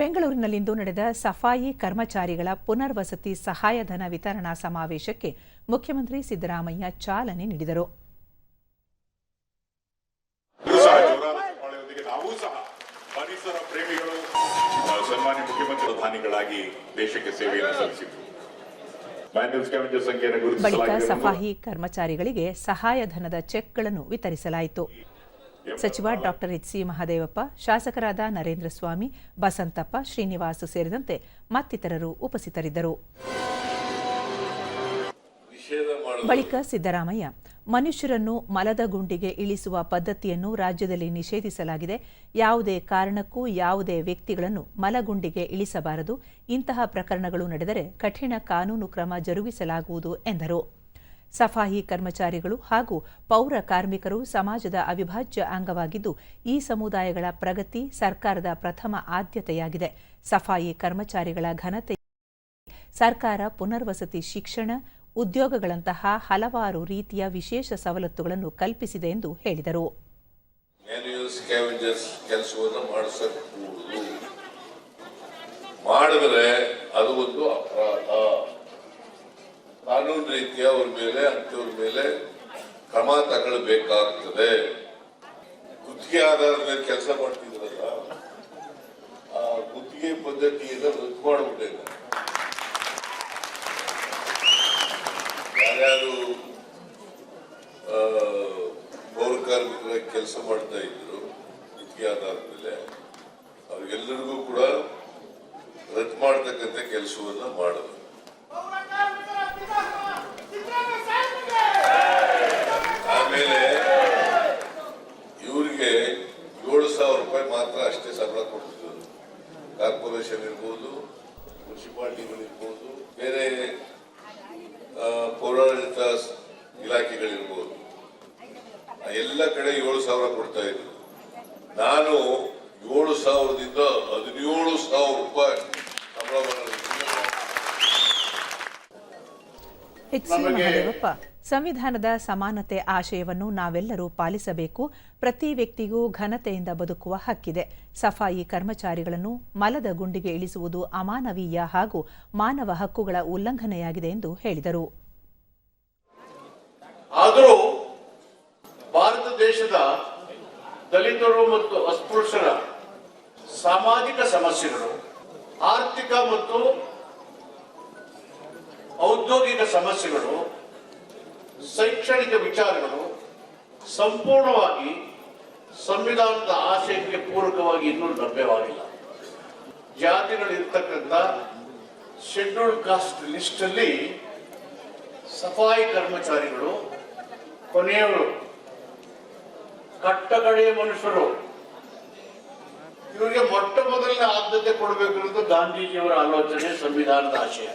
ಬೆಂಗಳೂರಿನಲ್ಲಿಂದು ನಡೆದ ಸಫಾಯಿ ಕರ್ಮಚಾರಿಗಳ ಪುನರ್ವಸತಿ ಸಹಾಯಧನ ವಿತರಣಾ ಸಮಾವೇಶಕ್ಕೆ ಮುಖ್ಯಮಂತ್ರಿ ಸಿದ್ದರಾಮಯ್ಯ ಚಾಲನೆ ನೀಡಿದರು. ಪರಿಸರ ಪ್ರೇಮಿಗಳು ಸನ್ಮಾನ್ಯ ಮುಖ್ಯಮಂತ್ರಿ ಪ್ರಧಾನಿಗಳಾಗಿ ದೇಶಕ್ಕೆ ಸೇವೆಯನ್ನು ಸಲ್ಲಿಸಿದ್ರು ಬಳಿಕ ಸಫಾಯಿ ಕರ್ಮಚಾರಿಗಳಿಗೆ ಸಹಾಯಧನದ ಚೆಕ್ಗಳನ್ನು ವಿತರಿಸಲಾಯಿತು. ಸಚಿವ ಡಾಕ್ಟರ್ ಎಚ್ ಸಿ ಮಹಾದೇವಪ್ಪ ಶಾಸಕರಾದ ನರೇಂದ್ರ ಸ್ವಾಮಿ ಬಸಂತಪ್ಪ ಶ್ರೀನಿವಾಸ್ ಸೇರಿದಂತೆ ಮತ್ತಿತರರು ಉಪಸ್ಥಿತರಿದ್ದರು. ಬಳಿಕ ಸಿದ್ದರಾಮಯ್ಯ ಮನುಷ್ಯರನ್ನು ಮಲದ ಗುಂಡಿಗೆ ಇಳಿಸುವ ಪದ್ಧತಿಯನ್ನು ರಾಜ್ಯದಲ್ಲಿ ನಿಷೇಧಿಸಲಾಗಿದೆ. ಯಾವುದೇ ಕಾರಣಕ್ಕೂ ಯಾವುದೇ ವ್ಯಕ್ತಿಗಳನ್ನು ಮಲಗುಂಡಿಗೆ ಇಳಿಸಬಾರದು. ಇಂತಹ ಪ್ರಕರಣಗಳು ನಡೆದರೆ ಕಠಿಣ ಕಾನೂನು ಕ್ರಮ ಜರುಗಿಸಲಾಗುವುದು ಎಂದರು. ಸಫಾಯಿ ಕರ್ಮಚಾರಿಗಳು ಹಾಗೂ ಪೌರ ಕಾರ್ಮಿಕರು ಸಮಾಜದ ಅವಿಭಾಜ್ಯ ಅಂಗವಾಗಿದ್ದು, ಈ ಸಮುದಾಯಗಳ ಪ್ರಗತಿ ಸರ್ಕಾರದ ಪ್ರಥಮ ಆದ್ಯತೆಯಾಗಿದೆ. ಸಫಾಯಿ ಕರ್ಮಚಾರಿಗಳ ಘನತೆ ಸರ್ಕಾರ ಪುನರ್ವಸತಿ ಶಿಕ್ಷಣ, ಉದ್ಯೋಗಗಳಂತಹ ಹಲವಾರು ರೀತಿಯ ವಿಶೇಷ ಸವಲತ್ತುಗಳನ್ನು ಕಲ್ಪಿಸಿದೆ ಎಂದು ಹೇಳಿದರು. ಮಾಡಿದ್ರೆ ಅದು ಒಂದು ಅಪರಾಧ. ಕಾನೂನು ರೀತಿಯ ಅವ್ರ ಮೇಲೆ ಅಂತವ್ರ ಮೇಲೆ ಕ್ರಮ ತಗೊಳ್ಬೇಕಾಗ್ತದೆ. ಗುತ್ತಿಗೆ ಆಧಾರದ ಮೇಲೆ ಕೆಲಸ ಮಾಡ್ತಿದ್ರಲ್ಲ, ಆ ಗುತ್ತಿಗೆ ಪದ್ಧತಿಯಿಂದ ರದ್ದು ಮಾಡಿಬಿಟ್ಟಿದೆ ಯಾರ್ಯಾರು ಪೌರ ಕಾರ್ಮಿಕರ ಕೆಲಸ ಮಾಡ್ತಾ ಇದ್ರು ಗುತ್ತಿಗೆ ಆಧಾರದ ಮೇಲೆ, ಅವ್ರಿಗೆಲ್ಲರಿಗೂ ಕೂಡ ರದ್ದು ಮಾಡ್ತಕ್ಕಂಥ ಕೆಲಸವನ್ನ ಮಾಡೋದು ಆಮೇಲೆ ಇವರಿಗೆ ಏಳು ಸಾವಿರ ರೂಪಾಯಿ ಮಾತ್ರ ಅಷ್ಟೇ ಸಂಬಳ ಕೊಡ್ತಿದ್ರು ಕಾರ್ಪೊರೇಷನ್ ಇರ್ಬೋದು ಮುನ್ಸಿಪಾಲಿಟಿಗಳಿರ್ಬೋದು ಬೇರೆ ಪೌರಾಡಳಿತ ಇಲಾಖೆಗಳಿರ್ಬೋದು. ಎಲ್ಲ ಕಡೆ ಏಳು ಸಾವಿರ ಕೊಡ್ತಾ ಇದ್ರು. ನಾನು ಏಳು ಸಾವಿರದಿಂದ ಹದಿನೇಳು ಸಾವಿರ ರೂಪಾಯಿ ಸಂಬಳ ಮಾಡಿದ್ದೀನಿ ಸಂವಿಧಾನದ ಸಮಾನತೆ ಆಶಯವನ್ನು ನಾವೆಲ್ಲರೂ ಪಾಲಿಸಬೇಕು. ಪ್ರತಿ ವ್ಯಕ್ತಿಗೂ ಘನತೆಯಿಂದ ಬದುಕುವ ಹಕ್ಕಿದೆ. ಸಫಾಯಿ ಕರ್ಮಚಾರಿಗಳನ್ನು ಮಲದ ಗುಂಡಿಗೆ ಇಳಿಸುವುದು ಅಮಾನವೀಯ ಹಾಗೂ ಮಾನವ ಹಕ್ಕುಗಳ ಉಲ್ಲಂಘನೆಯಾಗಿದೆ ಎಂದು ಹೇಳಿದರು. ಆದರೂ ಭಾರತ ದೇಶದ ದಲಿತರು ಮತ್ತು ಅಸ್ಪೃಶ್ಯರ ಸಾಮಾಜಿಕ ಸಮಸ್ಯೆಗಳು, ಆರ್ಥಿಕ ಮತ್ತು ಔದ್ಯೋಗಿಕ ಸಮಸ್ಯೆಗಳು ಶೈಕ್ಷಣಿಕ ವಿಚಾರಗಳು ಸಂಪೂರ್ಣವಾಗಿ ಸಂವಿಧಾನದ ಆಶಯಕ್ಕೆ ಪೂರಕವಾಗಿ ಇನ್ನೂ ಲಭ್ಯವಾಗಿಲ್ಲ. ಜಾತಿಗಳಿರ್ತಕ್ಕಂಥ ಶೆಡ್ಯೂಲ್ಡ್ ಕಾಸ್ಟ್ ಲಿಸ್ಟ್ ಅಲ್ಲಿ ಸಫಾಯಿ ಕರ್ಮಚಾರಿಗಳು ಕೊನೆಯವರು ಕಟ್ಟಕಡೆಯ ಮನುಷ್ಯರು, ಇವರಿಗೆ ಮೊಟ್ಟ ಮೊದಲಿನ ಆದ್ಯತೆ ಕೊಡಬೇಕು ಅನ್ನೋದು ಗಾಂಧೀಜಿಯವರ ಆಲೋಚನೆ, ಸಂವಿಧಾನದ ಆಶಯ.